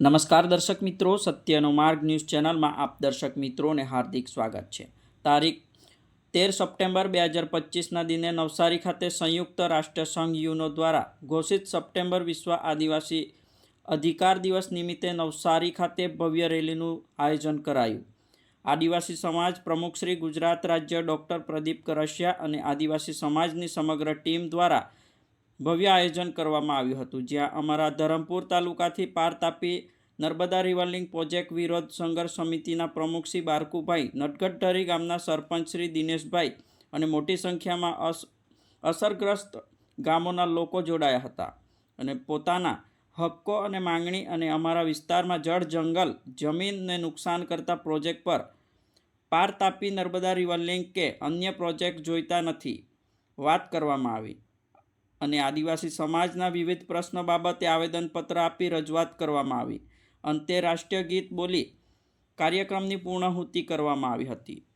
નમસ્કાર દર્શક મિત્રો, સત્યનો માર્ગ ન્યૂઝ ચેનલમાં આપ દર્શક મિત્રોને હાર્દિક સ્વાગત છે. તારીખ તેર સપ્ટેમ્બર બે હજાર પચીસના દિને નવસારી ખાતે સંયુક્ત રાષ્ટ્રસંઘ યુનો દ્વારા ઘોષિત સપ્ટેમ્બર વિશ્વ આદિવાસી અધિકાર દિવસ નિમિત્તે નવસારી ખાતે ભવ્ય રેલીનું આયોજન કરાયું. આદિવાસી સમાજ પ્રમુખ શ્રી ગુજરાત રાજ્ય ડૉક્ટર પ્રદીપ કરશિયા અને આદિવાસી સમાજની સમગ્ર ટીમ દ્વારા ભવ્ય આયોજન કરવામાં આવ્યું હતું, જ્યાં અમારા ધરમપુર તાલુકાથી પાર તાપી નર્મદા રિવરલિંગ પ્રોજેક્ટ વિરોધ સંઘર્ષ સમિતિના પ્રમુખ શ્રી બારકુભાઈ નટગઢરી ગામના સરપંચ શ્રી દિનેશભાઈ અને મોટી સંખ્યામાં અસ, અસરગ્રસ્ત ગામોના લોકો જોડાયા હતા. અને પોતાના હક્કો અને માંગણી અને અમારા વિસ્તારમાં જળ, જંગલ, જમીનને નુકસાન કરતા પ્રોજેક્ટ પર પાર તાપી નર્મદા રિવરલિંગ કે અન્ય પ્રોજેક્ટ જોઈતા નથી, વાત કરવામાં આવી. અને આદિવાસી સમાજના વિવિધ પ્રશ્નો બાબતે આવેદનપત્ર આપી રજૂઆત કરવામાં આવી. અંતે રાષ્ટ્રીય ગીત બોલી કાર્યક્રમની પૂર્ણાહુતિ કરવામાં આવી હતી.